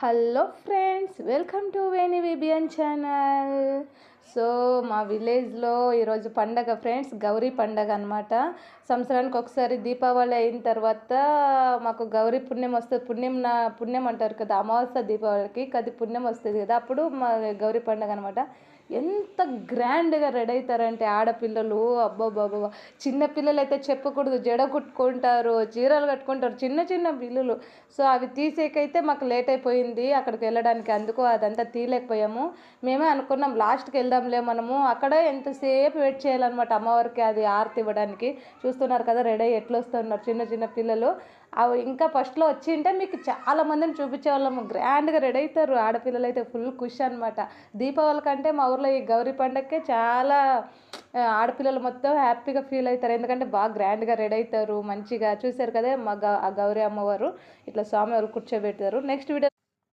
Hello friends, welcome to Veni Vibian channel. So మా విలేజ్లో ఈరోజు పండగ ఫ్రెండ్స్ గౌరీ పండగ అనమాట సంవత్సరానికి ఒకసారి దీపావళి అయిన తర్వాత మాకు గౌరీ పుణ్యం వస్తుంది. పుణ్యం నా పుణ్యం అంటారు కదా అమావాస్య దీపావళికి కది పుణ్యం వస్తుంది కదా అప్పుడు మా గౌరీ పండగ అనమాట ఎంత గ్రాండ్గా రెడీ అవుతారంటే ఆడపిల్లలు అబ్బాబాబా చిన్న పిల్లలు అయితే చెప్పకూడదు జడ కుట్టుకుంటారు చీరలు కట్టుకుంటారు చిన్న చిన్న పిల్లలు సో అవి తీసేకైతే మాకు లేట్ అయిపోయింది అక్కడికి వెళ్ళడానికి అందుకు అదంతా తీయలేకపోయాము. మేమే అనుకున్నాం లాస్ట్కి వెళ్దాం వెళ్దాంలే మనము. అక్కడ ఎంతసేపు వెయిట్ చేయాలన్నమాట అమ్మవారికి అది ఆరతి ఇవ్వడానికి. చూస్తున్నారు కదా రెడీ అయ్యి ఎట్లా వస్తున్నారు చిన్న చిన్న పిల్లలు. అవి ఇంకా ఫస్ట్లో వచ్చి ఉంటే మీకు చాలా మందిని చూపించే వాళ్ళము గ్రాండ్గా రెడీ అవుతారు ఆడపిల్లలు అయితే ఫుల్ ఖుషి అనమాట దీపావళి కంటే మా ఊర్లో ఈ గౌరీ పండగకే చాలా ఆడపిల్లలు మొత్తం హ్యాపీగా ఫీల్ అవుతారు. ఎందుకంటే బాగా గ్రాండ్గా రెడీ అవుతారు మంచిగా. చూశారు కదా మా గౌ ఆ గౌరీ అమ్మవారు. ఇట్లా స్వామివారు కూర్చోబెడతారు. Next video